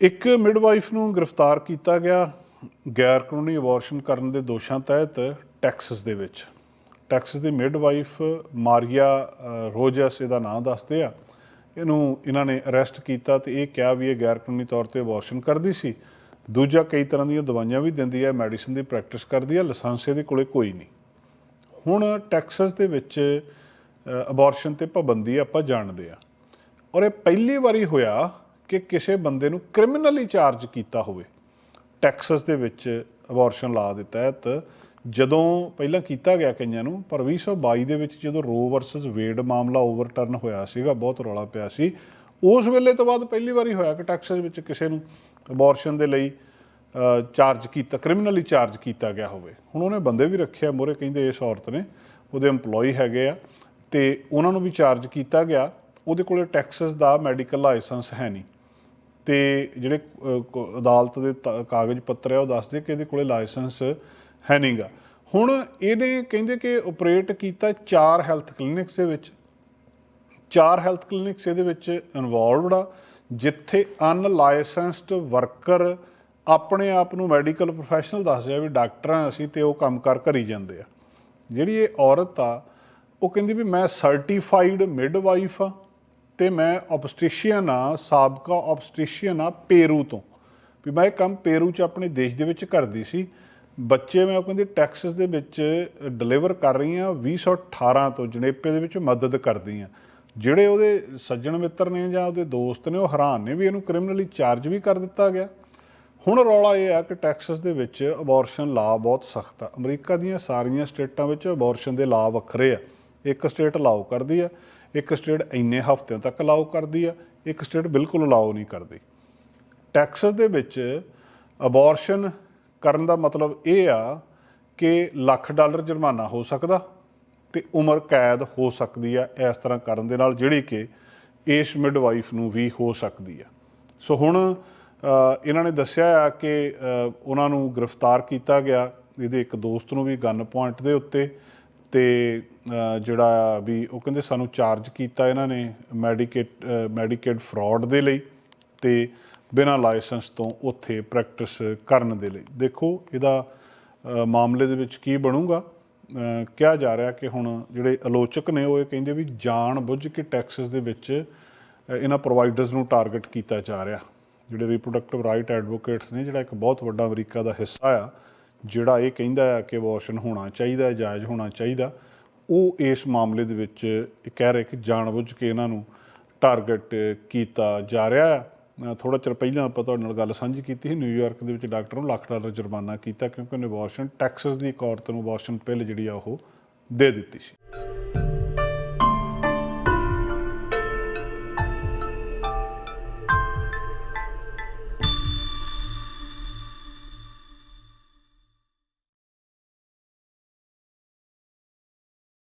ਇੱਕ ਮਿਡਵਾਈਫ ਨੂੰ ਗ੍ਰਿਫਤਾਰ ਕੀਤਾ ਗਿਆ ਗੈਰ ਕਾਨੂੰਨੀ ਅਬੋਰਸ਼ਨ ਕਰਨ ਦੇ ਦੋਸ਼ਾਂ ਤਹਿਤ ਟੈਕਸਸ ਦੇ ਵਿੱਚ। ਟੈਕਸਸ ਦੀ ਮਿਡਵਾਈਫ ਮਾਰੀਆ ਅ, ਰੋਜਸ ਇਹਦਾ ਨਾਮ ਦੱਸਦੇ ਆ। ਇਹਨੂੰ ਇਹਨਾਂ ਨੇ ਅਰੈਸਟ ਕੀਤਾ ਤੇ ਇਹ ਕਿਹਾ ਵੀ ਇਹ ਗੈਰ ਕਾਨੂੰਨੀ ਤੌਰ ਤੇ ਅਬੋਰਸ਼ਨ ਕਰਦੀ ਸੀ। ਦੂਜਾ ਕਈ ਤਰ੍ਹਾਂ ਦੀਆਂ ਦਵਾਈਆਂ ਵੀ ਦਿੰਦੀ ਹੈ ਮੈਡੀਸਿਨ ਦੀ ਪ੍ਰੈਕਟਿਸ ਕਰਦੀ ਹੈ ਲਾਇਸੈਂਸ ਇਹਦੇ ਕੋਲੇ ਕੋਈ ਨਹੀਂ। ਹੁਣ ਟੈਕਸਸ ਦੇ ਵਿੱਚ ਅਬੋਰਸ਼ਨ ਤੇ ਪਾਬੰਦੀ ਆਪਾਂ ਜਾਣਦੇ ਆ। ਔਰ ਇਹ ਪਹਿਲੀ ਵਾਰੀ ਹੋਇਆ ਕਿ ਕਿਸੇ ਬੰਦੇ ਨੂੰ ਕ੍ਰਿਮੀਨਲੀ ਚਾਰਜ ਕੀਤਾ ਹੋਵੇ। ਟੈਕਸਸ ਦੇ ਵਿੱਚ ਅਬੋਰਸ਼ਨ ਲਾ ਦੇ ਤਹਿਤ ਜਦੋਂ ਪਹਿਲਾਂ ਕੀਤਾ ਗਿਆ ਕਈਆਂ ਨੂੰ, ਪਰ 2022 ਦੇ ਵਿੱਚ ਜਦੋਂ ਰੋ ਵਰਸਸ ਵੇਡ ਮਾਮਲਾ ਓਵਰਟਰਨ ਹੋਇਆ ਸੀਗਾ, ਬਹੁਤ ਰੌਲਾ ਪਿਆ ਸੀ। ਉਸ ਵੇਲੇ ਤੋਂ ਬਾਅਦ ਪਹਿਲੀ ਵਾਰੀ ਹੋਇਆ ਕਿ ਟੈਕਸਸ ਵਿੱਚ ਕਿਸੇ ਨੂੰ ਅਬੋਰਸ਼ਨ ਦੇ ਲਈ ਚਾਰਜ ਕੀਤਾ ਕ੍ਰਿਮੀਨਲੀ ਚਾਰਜ ਕੀਤਾ ਗਿਆ ਹੋਵੇ। ਹੁਣ ਉਹਨੇ ਬੰਦੇ ਵੀ ਰੱਖਿਆ ਮੋਰੇ ਕਹਿੰਦੇ ਇਸ ਔਰਤ ਨੇ, ਉਹਦੇ EMPLOYE ਹੈਗੇ ਆ, ਤੇ ਉਹਨਾਂ ਨੂੰ ਵੀ ਚਾਰਜ ਕੀਤਾ ਗਿਆ। ਉਹਦੇ ਕੋਲੇ ਟੈਕਸਸ ਦਾ ਮੈਡੀਕਲ ਲਾਇਸੈਂਸ ਹੈ ਨਹੀਂ। ਤੇ ਜਿਹੜੇ ਅਦਾਲਤ ਦੇ ਤ- ਕਾਗਜ਼ ਪੱਤਰ ਆ, ਉਹ ਦੱਸਦੇ ਕਿ ਇਹਦੇ ਕੋਲੇ ਲਾਇਸੈਂਸ ਹੈ ਨਹੀਂਗਾ। ਹੁਣ ਇਹਨੇ ਕਹਿੰਦੇ ਕਿ ਆਪਰੇਟ ਕੀਤਾ ਚਾਰ ਹੈਲਥ ਕਲੀਨਿਕਸ ਦੇ ਵਿੱਚ। ਚਾਰ ਹੈਲਥ ਕਲੀਨਿਕਸ ਇਹਦੇ ਵਿੱਚ ਇਨਵੋਲਵਡ ਆ, ਜਿੱਥੇ ਅਨਲਾਇਸੈਂਸਡ ਵਰਕਰ ਆਪਣੇ ਆਪ ਨੂੰ ਮੈਡੀਕਲ ਪ੍ਰੋਫੈਸ਼ਨਲ ਦੱਸਦੇ ਆ ਵੀ ਡਾਕਟਰ ਆ ਅਸੀਂ ਤੇ ਉਹ ਕੰਮ ਕਰ ਕਰੀ ਜਾਂਦੇ ਆ। ਜਿਹੜੀ ਇਹ ਔਰਤ ਆ, ਉਹ ਕਹਿੰਦੀ ਵੀ ਮੈਂ ਸਰਟੀਫਾਈਡ ਮਿਡਵਾਈਫ ਆ। ਤੇ ਮੈਂ ਆਬਸਟ੍ਰੀਸ਼ੀਅਨ ਆ ਸਾਬਕਾ ਆਬਸਟ੍ਰੀਸ਼ੀਅਨ ਆ ਪੇਰੂ ਤੋਂ। ਵੀ ਮੈਂ ਇਹ ਕੰਮ ਪੇਰੂ ਚ ਆਪਣੇ ਦੇਸ਼ ਦੇ ਵਿੱਚ ਕਰਦੀ ਸੀ। ਬੱਚੇ ਮੈਂ ਉਹ ਕਹਿੰਦੀ ਟੈਕਸਸ ਦੇ ਵਿੱਚ ਡਿਲੀਵਰ ਕਰ ਰਹੀ ਆ 2018 ਤੋਂ ਜਣੇਪੇ ਦੇ ਵਿੱਚ ਮਦਦ ਕਰਦੀ ਆ ਜਿਹੜੇ ਉਹਦੇ ਸੱਜਣ ਮਿੱਤਰ ਨੇ ਜਾਂ ਉਹਦੇ ਦੋਸਤ ਨੇ, ਉਹ ਹੈਰਾਨ ਨੇ ਵੀ ਇਹਨੂੰ ਕ੍ਰਿਮੀਨਲੀ ਚਾਰਜ ਵੀ ਕਰ ਦਿੱਤਾ ਗਿਆ। ਹੁਣ ਰੌਲਾ ਇਹ ਆ ਕਿ ਟੈਕਸਸ ਦੇ ਵਿੱਚ ਅਬੋਰਸ਼ਨ ਲਾ ਬਹੁਤ ਸਖਤ ਆ। ਅਮਰੀਕਾ ਦੀਆਂ ਸਾਰੀਆਂ ਸਟੇਟਾਂ ਵਿੱਚ ਅਬੋਰਸ਼ਨ ਦੇ ਲਾ ਵੱਖਰੇ ਆ। ਇੱਕ ਸਟੇਟ ਲਾਓ ਕਰਦੀ ਆ ਇੱਕ ਸਟੇਟ ਇੰਨੇ ਹਫ਼ਤਿਆਂ ਤੱਕ ਅਲਾਉ ਕਰਦੀ ਆ, ਇੱਕ ਸਟੇਟ ਬਿਲਕੁਲ ਅਲਾਉ ਨਹੀਂ ਕਰਦੀ। ਟੈਕਸਸ ਦੇ ਵਿੱਚ ਅਬੋਰਸ਼ਨ ਕਰਨ ਦਾ ਮਤਲਬ ਇਹ ਆ ਕਿ ਲੱਖ ਡਾਲਰ ਜੁਰਮਾਨਾ ਹੋ ਸਕਦਾ ਤੇ ਉਮਰ ਕੈਦ ਹੋ ਸਕਦੀ ਆ ਇਸ ਤਰ੍ਹਾਂ ਕਰਨ ਦੇ ਨਾਲ, ਜਿਹੜੀ ਕਿ ਇਸ ਮਿਡਵਾਈਫ ਨੂੰ ਵੀ ਹੋ ਸਕਦੀ ਆ। ਸੋ ਹੁਣ ਇਹਨਾਂ ਨੇ ਦੱਸਿਆ ਆ ਕਿ ਉਹਨਾਂ ਨੂੰ ਗ੍ਰਿਫਤਾਰ ਕੀਤਾ ਗਿਆ। ਇਹਦੇ ਇੱਕ ਦੋਸਤ ਨੂੰ ਵੀ ਗਨ ਪੁਆਇੰਟ ਦੇ ਉੱਤੇ ਤੇ ਜਿਹੜਾ ਵੀ ਉਹ ਕਹਿੰਦੇ ਸਾਨੂੰ ਚਾਰਜ ਕੀਤਾ ਇਹਨਾਂ ਨੇ ਮੈਡੀਕੇਟ ਮੈਡੀਕੇਡ ਫਰਾਡ ਦੇ ਲਈ ਤੇ ਬਿਨਾਂ ਲਾਇਸੈਂਸ ਤੋਂ ਉੱਥੇ ਪ੍ਰੈਕਟਿਸ ਕਰਨ ਦੇ ਲਈ। ਦੇਖੋ ਇਹਦਾ ਮਾਮਲੇ ਦੇ ਵਿੱਚ ਕੀ ਬਣੂਗਾ? ਕਿਹਾ ਜਾ ਰਿਹਾ ਕਿ ਹੁਣ ਜਿਹੜੇ ਆਲੋਚਕ ਨੇ ਉਹ ਇਹ ਕਹਿੰਦੇ ਵੀ ਜਾਣ ਬੁੱਝ ਕੇ ਟੈਕਸਸ ਦੇ ਵਿੱਚ ਇਹਨਾਂ ਪ੍ਰੋਵਾਈਡਰਸ ਨੂੰ ਟਾਰਗੇਟ ਕੀਤਾ ਜਾ ਰਿਹਾ। ਜਿਹੜੇ ਰਿਪਰੋਡਕਟਿਵ ਰਾਈਟ ਐਡਵੋਕੇਟਸ ਨੇ, ਜਿਹੜਾ ਇੱਕ ਬਹੁਤ ਵੱਡਾ ਅਮਰੀਕਾ ਦਾ ਹਿੱਸਾ ਆ ਜਿਹੜਾ ਇਹ ਕਹਿੰਦਾ ਆ ਕਿ ਅਬੋਰਸ਼ਨ ਹੋਣਾ ਚਾਹੀਦਾ ਜਾਇਜ਼ ਹੋਣਾ ਚਾਹੀਦਾ ਉਹ ਇਸ ਮਾਮਲੇ ਦੇ ਵਿੱਚ ਕਹਿ ਰਹੇ ਕਿ ਜਾਣਬੁੱਝ ਕੇ ਇਹਨਾਂ ਨੂੰ ਟਾਰਗੇਟ ਕੀਤਾ ਜਾ ਰਿਹਾ ਆ ਥੋੜਾ ਚਿਰ ਪਹਿਲਾਂ ਆਪਾਂ ਤੁਹਾਡੇ ਨਾਲ ਗੱਲ ਸਾਂਝੀ ਕੀਤੀ ਸੀ ਨਿਊਯਾਰਕ ਦੇ ਵਿੱਚ ਡਾਕਟਰ ਨੂੰ ਲੱਖ ਡਾਲਰ ਜੁਰਮਾਨਾ ਕੀਤਾ ਕਿਉਂਕਿ ਉਹਨੇ ਅਬੋਰਸ਼ਨ ਟੈਕਸਸ ਦੀ ਇੱਕ ਔਰਤ ਨੂੰ ਅਬੋਰਸ਼ਨ ਪਿੱਲ ਜਿਹੜੀ ਆ ਉਹ ਦੇ ਦਿੱਤੀ ਸੀ।